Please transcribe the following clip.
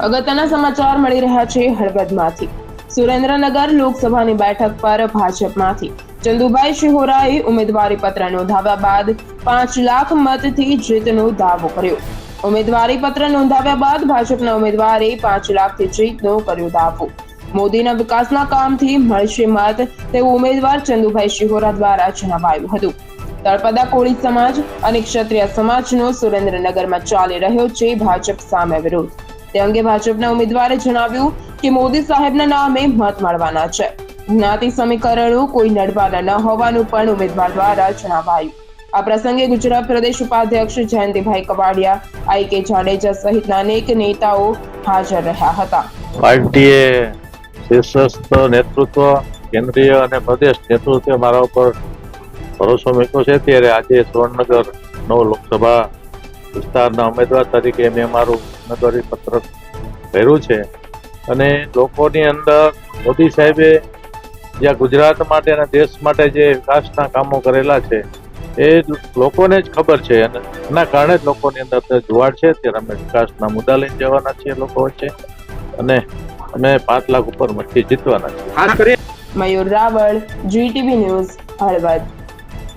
અગત્યના સમાચાર મળી રહ્યા છે હળવદમાંથી. સુરેન્દ્રનગર લોકસભાની બેઠક પર ભાજપમાંથી. ચંદુભાઈ શિહોરાએ ઉમેદવારી પત્ર નોંધાવ્યા બાદ પાંચ લાખ મતથી જીતનો દાવો કર્યો. ઉમેદવારી પત્ર નોંધાવ્યા બાદ ભાજપના ઉમેદવારે પાંચ લાખથી જીતનો કર્યો દાવો. મોદીના વિકાસના કામથી મળશે મત તેવું ઉમેદવાર ચંદુભાઈ શિહોરા દ્વારા જણાવાયું હતું. તળપદા કોળી સમાજ અને ક્ષત્રિય સમાજનો સુરેન્દ્રનગરમાં ચાલી રહ્યો છે ભાજપ સામે વિરોધ. તે અંગે ભાજપના ઉમેદવારે જણાવ્યું કે મોદી સાહેબના નામે મત મળવાના છે. જ્ઞાતિ સમીકરણો કોઈ નડવાના ન હોવાનું પણ ઉમેદવાર દ્વારા જણાવાયું. આ પ્રસંગે ગુજરાત પ્રદેશ ઉપાધ્યક્ષ જયંતિભાઈ કવાડિયા, આઈ કે જાડેજા સહિતના અનેક નેતાઓ હાજર રહ્યા હતા. પાર્ટીએ શીર્ષસ્થ નેતૃત્વ, કેન્દ્રીય અને પ્રદેશ નેતૃત્વ મારા ઉપર ભરોસો મૂક્યો છે. ત્યારે આજે સુવર્ણનગર નવ લોકસભા વિસ્તારના ઉમેદવાર તરીકે મેં મારું ઉમેદવારી પત્રક ભર્યું છે. અને લોકોની અંદર મોદી સાહેબે જ્યાં ગુજરાત માટે અને દેશ માટે જે વિકાસના કામો કરેલા છે એ લોકોને જ ખબર છે. અને એના કારણે જ લોકોની અંદર જુવાડ છે. ત્યારે અમે વિકાસના મુદ્દા લઈને જવાના છીએ લોકો વચ્ચે. અને અમે પાંચ લાખ ઉપર મટકી જીતવાના છીએ. Mayur Raval GTV news Halvad.